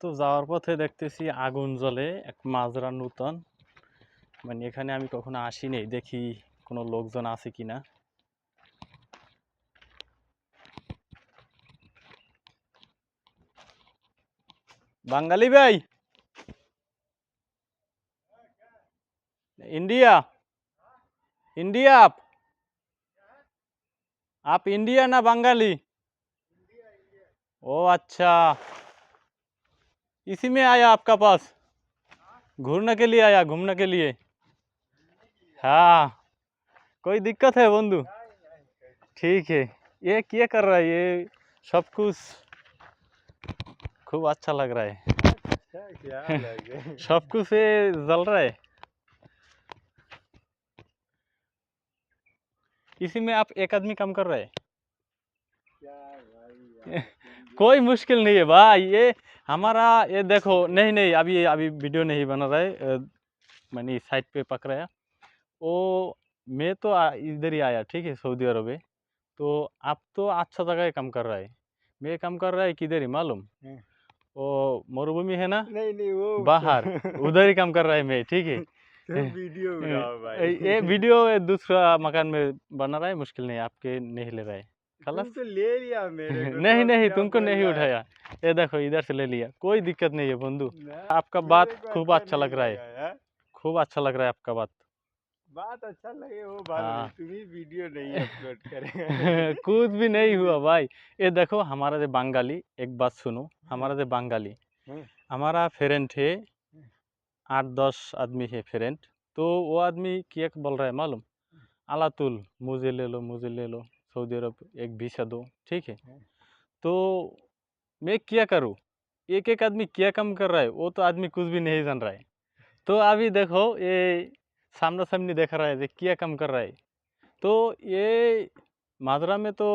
তো যাওয়ার পথে দেখতেছি আগুন জ্বলে এক মাজরা নূতন মানে এখানে আমি কখনো আসিনি দেখি কোনো লোকজন আছে কিনা বাঙালি ভাই इंडिया इंडिया आप आप इंडिया ना बंगाली ओ अच्छा इसी में आया आपका पास? घूमने के लिए आया घूमने के लिए? हाँ। कोई दिक्कत है बंधु? ठीक है। ये क्या कर रहा है? ये सब कुछ खूब अच्छा लग रहा है। सब कुछ ये जल रहा है। इसी में आप एक आदमी काम कर रहे हैं? क्या भाई कोई मुश्किल नहीं है भाई ये हमारा ये देखो नहीं नहीं अभी अभी वीडियो नहीं बना रहा है मैंने साइड पे पकड़ाया। वो मैं तो इधर ही आया ठीक है सऊदी अरब में तो आप तो अच्छा जगह काम कर रहा है। मैं काम कर रहा है किधर ही मालूम। वो मरुभूमि है ना? नहीं नहीं वो बाहर उधर ही काम कर रहा है मैं ठीक है। वीडियो भाई। ये वीडियो दूसरा मकान में बना रहा है मुश्किल नहीं आपके नहीं ले रहा है। खलास तो ले लिया मेरे को नहीं नहीं तुमको नहीं उठाया। ये देखो इधर से ले लिया। कोई दिक्कत नहीं है बंधु। आपका बात खूब अच्छा लग रहा है। हाँ? खूब अच्छा लग रहा है आपका बात। बात अच्छा लगे वो बात हाँ। तुम ही वीडियो नहीं अपलोड करेंगे कुछ भी नहीं हुआ भाई। ये देखो हमारा जो बंगाली एक बात सुनो हमारा जो बंगाली हम्म। हमारा फ्रेंड है आठ दस आदमी है फ्रेंड तो वो आदमी क्या बोल रहा है मालूम? आलातुल मुझे ले लो मुझे ले लो। सऊदी अरब एक वीसा दो ठीक है। हम्म। तो मैं क्या करूँ? एक एक आदमी क्या कम कर रहा है? वो तो आदमी कुछ भी नहीं जान रहा है। तो अभी देखो ये सामना सामनी देख रहा है क्या कम कर रहा है। तो ये माजरा में तो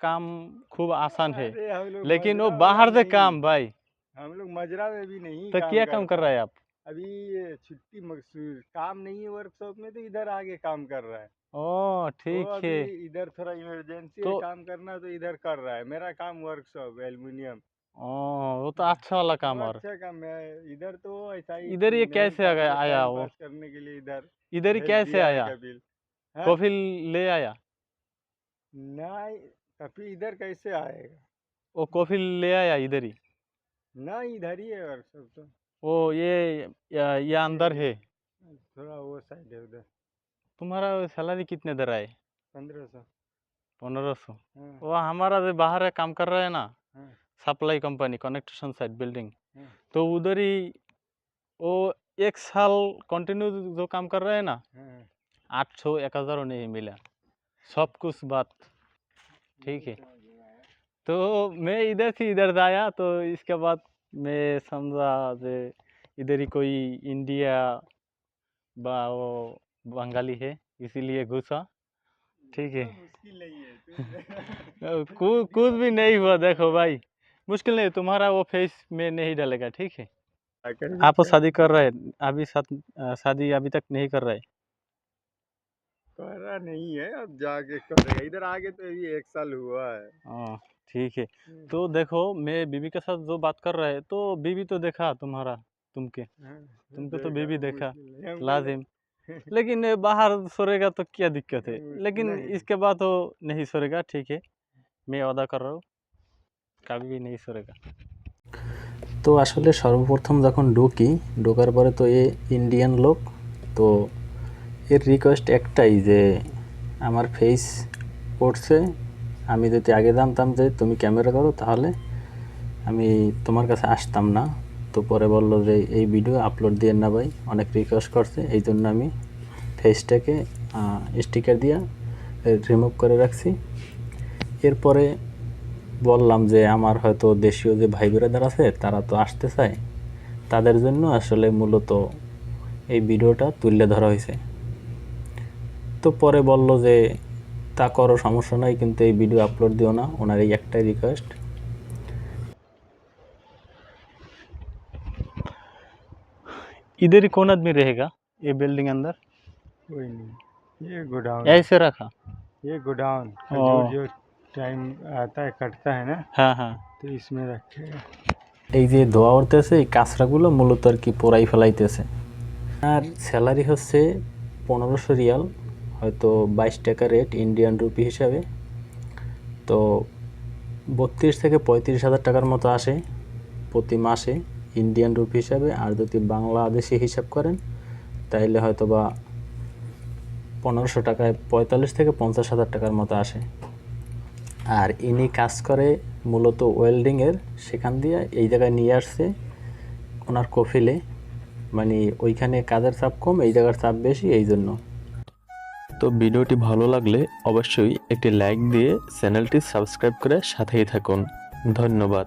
काम खूब आसान है लेकिन वो बाहर से काम भाई। हम लोग मजरा में भी नहीं तो क्या काम कर रहा है आप? अभी छुट्टी मकसूद काम नहीं है वर्कशॉप में तो इधर आके काम कर रहा है। ओ ठीक वो है। इधर थोड़ा इमरजेंसी तो- काम करना तो इधर कर रहा है। मेरा काम वर्कशॉप एल्युमिनियम ओ वो तो अच्छा वाला काम और। अच्छा काम है इधर तो ऐसा ही इधर ये कैसे आ गया- आया वो? करने के लिए इधर। इधर ही कैसे आया? हाँ? कॉफ़ी ले आया? नहीं कपिल इधर कैसे आएगा? वो कॉफ़ी ले आया इधर ही? ना इधर ही है वर्कशॉप तो। वो ये या- ये अंदर है। थोड़ा वो साइड है उधर। तुम्हारा सैलरी कितने दे रहा है? पंद्रह सौ। पंद्रह सौ। हाँ, वो हमारा जो बाहर है काम कर रहा है ना हाँ, supply company connection side building. हाँ। तो उधर ही वो एक साल कंटिन्यू जो काम कर रहा है ना। आठ सौ एक हज़ार नहीं मिला। सब कुछ बात ठीक है। तो मैं इधर से इधर जाया तो इसके बाद मैं समझा जे इधर ही कोई इंडिया बा वो बंगाली है इसीलिए घुसा। ठीक है। तुम- कुछ कुछ भी नहीं हुआ देखो भाई। मुश्किल नहीं तुम्हारा वो फेस में नहीं डालेगा ठीक है। आप शादी कर रहे हैं अभी साथ शादी अभी तक नहीं कर रहे। करा नहीं है अब जाके करेगा। इधर आगे तो अभी एक साल हुआ है। हाँ। ठीक है तो देखो मैं बीवी के साथ जो बात कर रहा है तो बीवी तो देखा तुम्हारा तुमके हाँ, तुमको तो बीवी देखा, मुश्किल नहीं, हमको लाजिम लेकिन ये बाहर सोरेगा तो क्या दिक्कत है नहीं, लेकिन नहीं। इसके बाद वो नहीं सोरेगा ठीक है मैं वादा कर रहा हूँ कभी भी नहीं सोरेगा তো আসলে সর্বপ্রথম যখন ঢুকি ঢোকার পরে তো এ ইন্ডিয়ান লোক তো এর রিকোয়েস্ট একটাই যে আমার ফেস পড়ছে আমি যদি আগে জানতাম যে তুমি ক্যামেরা করো তাহলে আমি তোমার কাছে আসতাম না। তো পরে বলল যে, এই ভিডিও আপলোড দিয়ে না ভাই, অনেক রিকোয়েস্ট করছে এই জন্য আমি ফেসটাকে স্টিকার দিয়ে রিমুভ করে রাখছি। এরপরে বললাম যে, আমার হয়তো দেশীয় যে ভাই বেরাদার আছে, তারা তো আসতে চায়। তাদের জন্য আসলে মূলত এই ভিডিওটা তুলে ধরা হয়েছে। তো পরে বলল যে তা করো সমস্যা নাই কিন্তু এই ভিডিও আপলোড দিও না ওনার এই একটাই রিকোয়েস্ট इधर ही कौन आदमी रहेगा ये बिल्डिंग अंदर कोई नहीं ये गोडाउन ऐसे रखा ये गोडाउन ओ। जो जो टाइम आता है कटता है ना हाँ हाँ तो इसमें रखेगा এই যে ধোয়া উঠতেছে এই কাঁচরাগুলো মূলত আর কি পোড়াই ফেলাইতেছে আর স্যালারি হচ্ছে পনেরোশো রিয়াল হয়তো বাইশ টাকা রেট ইন্ডিয়ান রুপি হিসাবে। তো বত্রিশ থেকে পঁয়ত্রিশ হাজার টাকার মতো আসে প্রতি মাসে ইন্ডিয়ান রুপি হিসাবে। আর যদি বাংলাদেশি হিসাব করেন, তাইলে হয়তো বা পনেরোশো টাকায় পঁয়তাল্লিশ থেকে পঞ্চাশ হাজার টাকার মতো আসে। আর ইনি কাজ করে মূলত ওয়েল্ডিংয়ের সেখান দিয়ে এই জায়গায় নিয়ে আসছে ওনার কফিলে। মানে ওইখানে কাজের চাপ কম, এই জায়গার চাপ বেশি, এই জন্য। তো ভিডিওটি ভালো লাগলে অবশ্যই একটি লাইক দিয়ে চ্যানেলটি সাবস্ক্রাইব করে সাথেই থাকুন। ধন্যবাদ।